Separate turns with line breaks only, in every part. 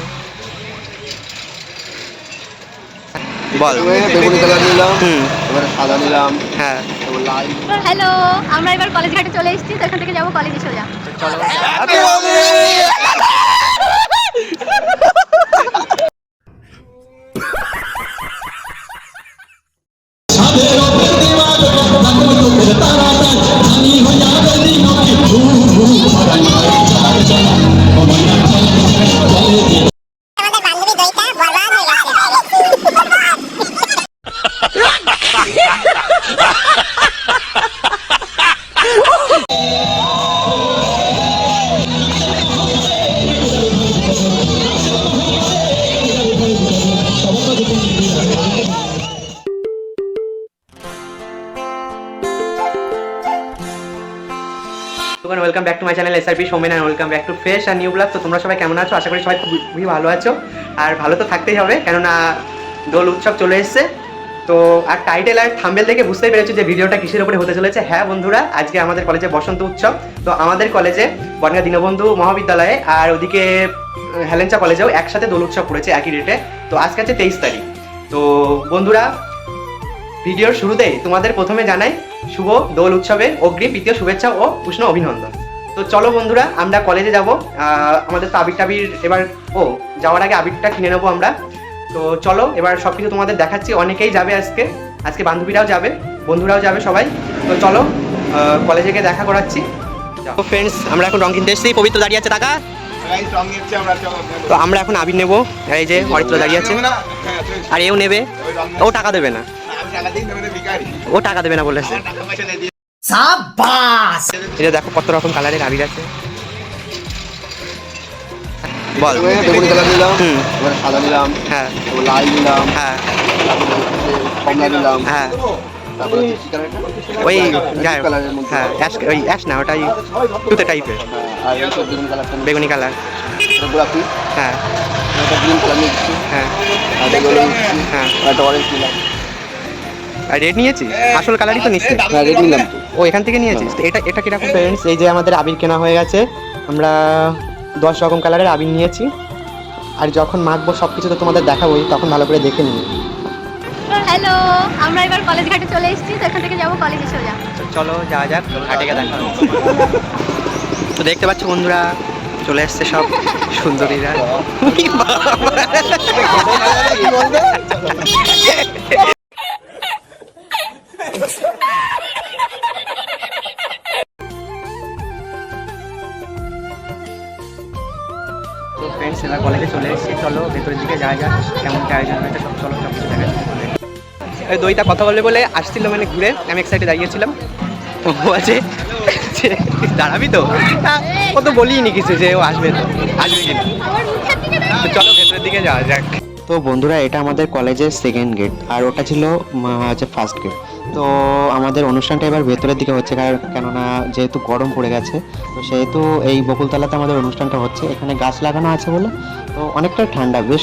আছে বল
বেগুনি কালার নিলাম
হুম।
সাদা নিলাম
হ্যাঁ।
হ্যালো আমরা এবার কলেজ ঘাটে চলে এসেছি তো এখান থেকে যাব কলেজে সোজা
welcome back to my channel SRP Somen and welcome back to fresh R new blog তো তোমরা সবাই কেমন আছো? আশা করি সবাই খুবই ভালো আছো। আর ভালো তো থাকতেই হবে, কেননা দোল উৎসব চলে এসছে। তো আর টাইটেল আর থাম্বেল দেখে বুঝতেই পেরেছ যে ভিডিওটা কিসের উপরে হতে চলেছে। হ্যাঁ বন্ধুরা, আজকে আমাদের কলেজে বসন্ত উৎসব। তো আমাদের কলেজে বনগা দীনবন্ধু মহাবিদ্যালয়ে আর ওদিকে হেলেঞ্চা কলেজেও একসাথে দোল উৎসব পড়েছে একই ডেটে তো আজকে আছে তেইশ তারিখ। তো বন্ধুরা ভিডিওর শুরুতেই তোমাদের প্রথমে জানাই শুভ দোল উৎসবে অগ্রিম দ্বিতীয় শুভেচ্ছা ও উষ্ণ অভিনন্দন। তো চলো বন্ধুরা আমরা কলেজে যাব। আমাদের তো আবির টাবির এবার ও যাওয়ার আগে আবিরটা কিনে নেব আমরা। তো চলো এবার সব কিছু তোমাদের দেখাচ্ছি। অনেকেই যাবে আজকে। আজকে বান্ধবীরাও যাবে বন্ধুরাও যাবে সবাই। তো চলো কলেজে গিয়ে দেখা করাচ্ছি। তো ফ্রেন্ডস আমরা এখন রং কিনতে এসেছি। পবিত্র দাঁড়িয়ে আছে টাকা তো আমরা এখন আবির নেব। এই যে অরিত্র দাঁড়িয়ে আছে। আর এও নেবে। ও টাকা দেবে না। ও টাকা দেবে না বলেছে। এটা দেখো কত রকম কালারের আবির আছে। বল।
বেগুনি কালার নিলাম এবারে সাদা নিলাম
হ্যাঁ।
লাল নিলাম
হ্যাঁ।
কমলা নিলাম।
হ্যাঁ। ওই হ্যাঁ অ্যাশ ওই অ্যাশ না ওটাই তুতে টাইপের
হ্যাঁ, বেগুনি
কালার
গোলাপি।
হ্যাঁ।
গ্রিন কালার
হ্যাঁ।
নিচ্ছি
হ্যাঁ।
অরেঞ্জ নিলাম।
রেড নিয়েছি আসল কালারই তো নিচ্ছি
হ্যাঁ রেড নিলাম।
ও এখান থেকে নিয়েছিস? তো এটা এটা কীরকম? ফ্রেন্ডস এই যে আমাদের আবির কেনা হয়ে গেছে আমরা দশ রকম কালারের আবির নিয়েছি। আর যখন মাখবো সব কিছু তো তোমাদের দেখাবোই তখন ভালো করে দেখে নিই
হ্যালো আমরা এবার কলেজ ঘাটে চলে এসেছি তো এখান থেকে যাব কলেজে সোজা
চলো যাওয়া যাক ঘাটে গিয়ে দেখা তো দেখতে পাচ্ছ বন্ধুরা চলে এসছে সব সুন্দরীরা। এবার কলেজে চলে এসেছি। চলো ভেতরের দিকে যাওয়া যাক কেমন কি আয়োজন হয়েছে সব চলো সব কিছু দেখা। এই দইটা কথা বলে বলে আসছিল মানে ঘুরে আমি এক সাইডে দাঁড়িয়েছিলাম। তো আছে যে, দাঁড়াবি তো? ও তো বলিনি কিছু যে ও আসবে তো আসবে কি না? তো চলো ভেতরের দিকে যাওয়া যাক। তো বন্ধুরা এটা আমাদের কলেজের সেকেন্ড গেট আর ওটা ছিল হচ্ছে ফার্স্ট গেট তো আমাদের অনুষ্ঠানটা এবার ভেতরের দিকে হচ্ছে কারণ কেননা যেহেতু গরম পড়ে গেছে তো সেহেতু এই বকুলতলাতে আমাদের অনুষ্ঠানটা হচ্ছে। এখানে গাছ লাগানো আছে বলে তো অনেকটা ঠান্ডা বেশ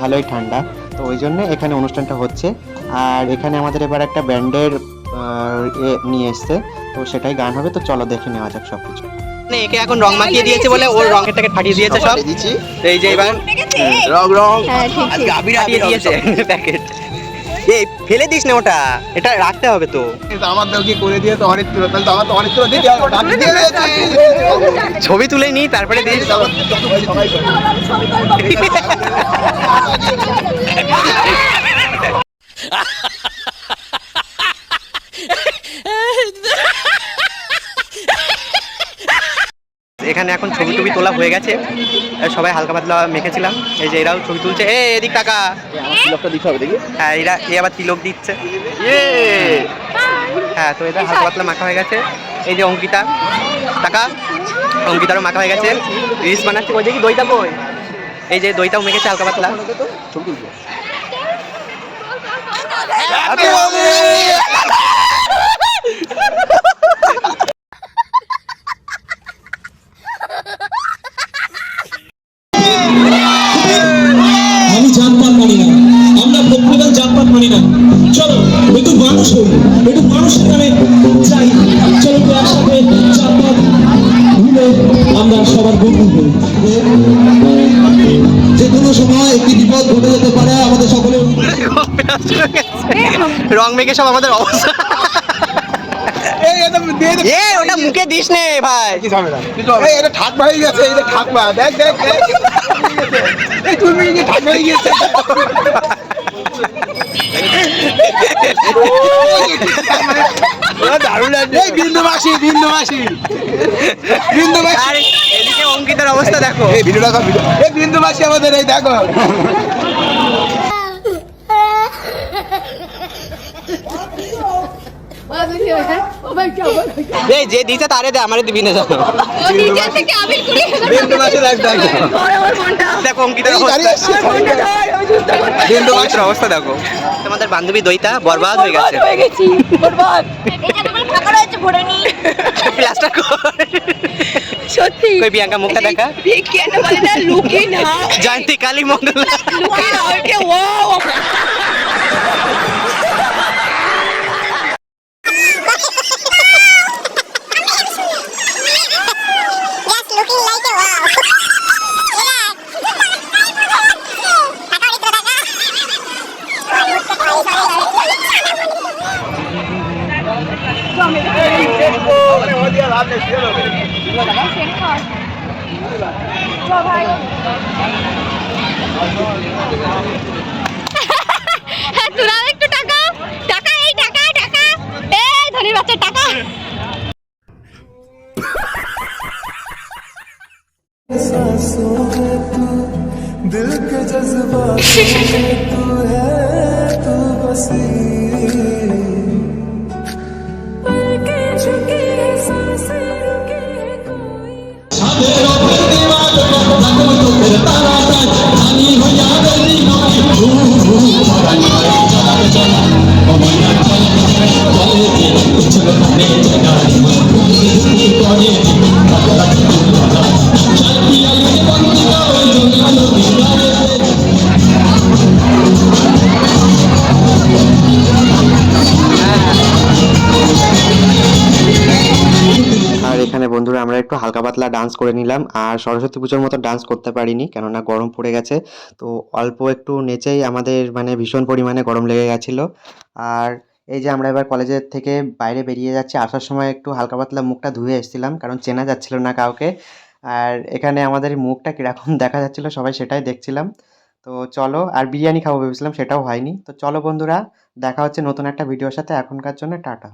ভালোই ঠান্ডা। তো ওই জন্য এখানে অনুষ্ঠানটা হচ্ছে। আর এখানে আমাদের এবার একটা ব্যান্ডের নিয়ে এসছে তো সেটাই গান হবে। তো চলো দেখে নেওয়া যাক সব কিছু মানে একে এখন রং মাখিয়ে দিয়েছে বলে ওর রঙের টাকে ফাটিয়ে দিয়েছে সব।
দিচ্ছি
এই যে এবার
রং রং।
ঠিক ঠিক
আবির দিয়েছে। প্যাকেট এই ফেলে দিস না ওটা এটা রাখতে হবে তো
আমার দাও কি করে দিয়ে তো অনেক তুলো তাহলে তো আমার তো অনেক তুলো দিতে দিয়ে
ছবি তুলে নি তারপরে দিস
তারপর সবাই সবাই করে।
এখানে এখন ছবি টবি তোলা হয়ে গেছে। আর সবাই হালকা পাতলা মেখেছিলাম। এই যে এরাও ছবি তুলছে। এ এদিক টাকা
তিলকটা দিতে হবে দেখি
হ্যাঁ এরা এ আবার তিলক দিচ্ছে। হ্যাঁ তো এটা হালকা পাতলা মাখা হয়ে গেছে। এই যে অঙ্কিতা। টাকা অঙ্কিতারও মাখা হয়ে গেছে। রিস বানাচ্ছে। ওই দেখি দইটা কই? এই যে দইটাও মেখেছে হালকা পাতলা।
ছবি তুলবো
মানুষ একটু মানুষের নামে চাই চলো একটু একসাথে জাতপাত ভুলে আমরা সবার বন্ধু হই। যে
সময় একটি বিপদ ঘটে যেতে পারে আমাদের সকলের
রং মেখে সব আমাদের অবস্থা।
এটা
এ ওটা মুখে দিস নে ভাই।
কি হবে না এই এটা ঠাকমা হয়ে গেছে এই যে ঠাকমা দেখ দেখ দেখ তুমি কি ঠাকমা হয়ে গেছে দারুণ এই বিন্দু মাসি বিন্দু মাসি বিন্দু মাসি
আর এদিকে অঙ্কিতার অবস্থা দেখো।
এই ভিডিওটা এই বিন্দু মাসি আমাদের এই দেখো।
এই যে দিছে তারে দে আমারে দিবি না জানো
দেখ
অবস্থা। দেখো। তোমাদের বান্ধবী দইতা বরবাদ হয়ে গেছে।
এখানে আমার ফাঁকা রয়েছে
প্লাস্টার
সত্যি।
কই বিয়াঙ্কা মুখটা দেখা?
কেন বলে না লুকি না।
জয়ন্তী কালী
মঙ্গল ওয়াও।
दिल के जज्बा
तू है तू बसी। একটু হালকা পাতলা ডান্স করে নিলাম। আর সরস্বতী পুজোর মতো ডান্স করতে পারিনি, কেননা গরম পড়ে গেছে। তো অল্প একটু নেচেই আমাদের মানে ভীষণ পরিমাণে গরম লেগে গেছিল। আর এই যে আমরা এবার কলেজের থেকে বাইরে বেরিয়ে যাচ্ছি, আসার সময় একটু হালকা পাতলা মুখটা ধুয়ে এসেছিলাম, কারণ চেনা যাচ্ছিল না কাউকে। আর এখানে আমাদের মুখটা কীরকম দেখা যাচ্ছিল সবাই সেটাই দেখছিলাম। তো চলো, আর বিরিয়ানি খাব ভেবেছিলাম, সেটাও হয়নি। তো চলো বন্ধুরা, দেখা হচ্ছে নতুন একটা ভিডিওর সাথে। এখনকার জন্য টাটা।